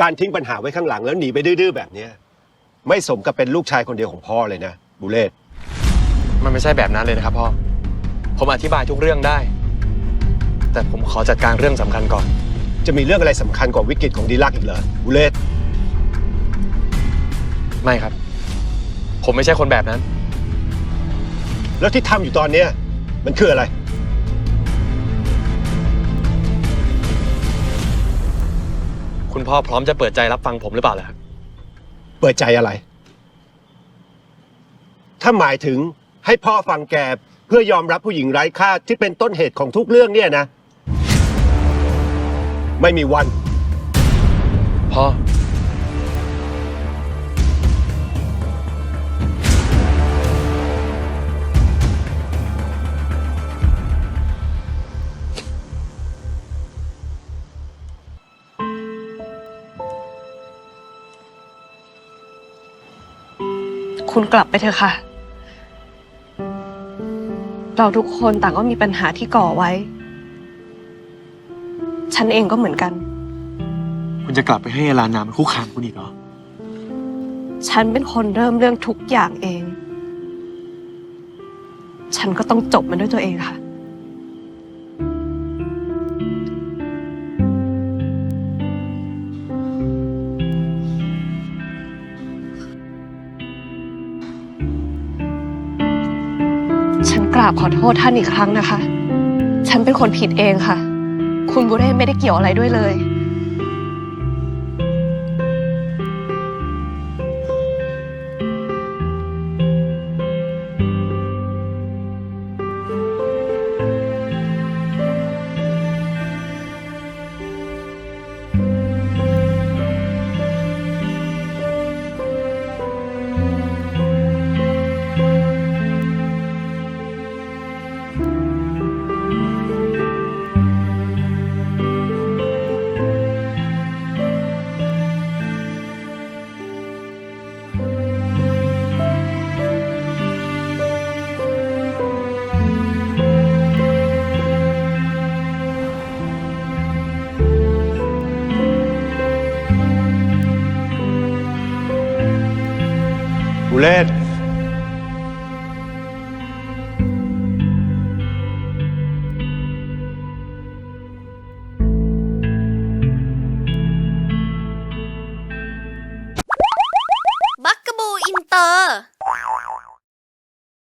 การทิ้งปัญหาไว้ข้างหลังแล้วหนีไปดื้อๆแบบเนี้ยไม่สมกับเป็นลูกชายคนเดียวของพ่อเลยนะบุเลศมันไม่ใช่แบบนั้นเลยนะครับพ่อ ผมอธิบายทุกเรื่องได้ แต่ผมขอจัดการเรื่องสำคัญก่อน จะมีเรื่องอะไรสำคัญกว่าวิกฤตของดีลักอีกเหรอบุเลศไม่ครับ ผมไม่ใช่คนแบบนั้น แล้วที่ทำอยู่ตอนเนี้ยมันคืออะไร คุณพ่อพร้อมจะเปิดใจรับฟังผมหรือเปล่าล่ะครับเปิดใจอะไร ถ้าหมายถึงให้พ่อฟังแกเพื่อยอมรับผู้หญิงไร้ค่าที่เป็นต้นเหตุของทุกเรื่องเนี่ยนะ ไม่มีวัน พ่อ คุณกลับไปเถอะค่ะ เราทุกคนต่างก็มีปัญหาที่ก่อไว้ ฉันเองก็เหมือนกัน คุณจะกลับไปให้เอลานามันคุกคามคุณอีกเหรอ ฉันเป็นคนเริ่มเรื่องทุกอย่างเอง ฉันก็ต้องจบมันด้วยตัวเองค่ะ ฉันกราบขอโทษท่านอีกครั้งนะคะ ฉันเป็นคนผิดเองค่ะ คุณบุเร่ไม่ได้เกี่ยวอะไรด้วยเลย บุเลศ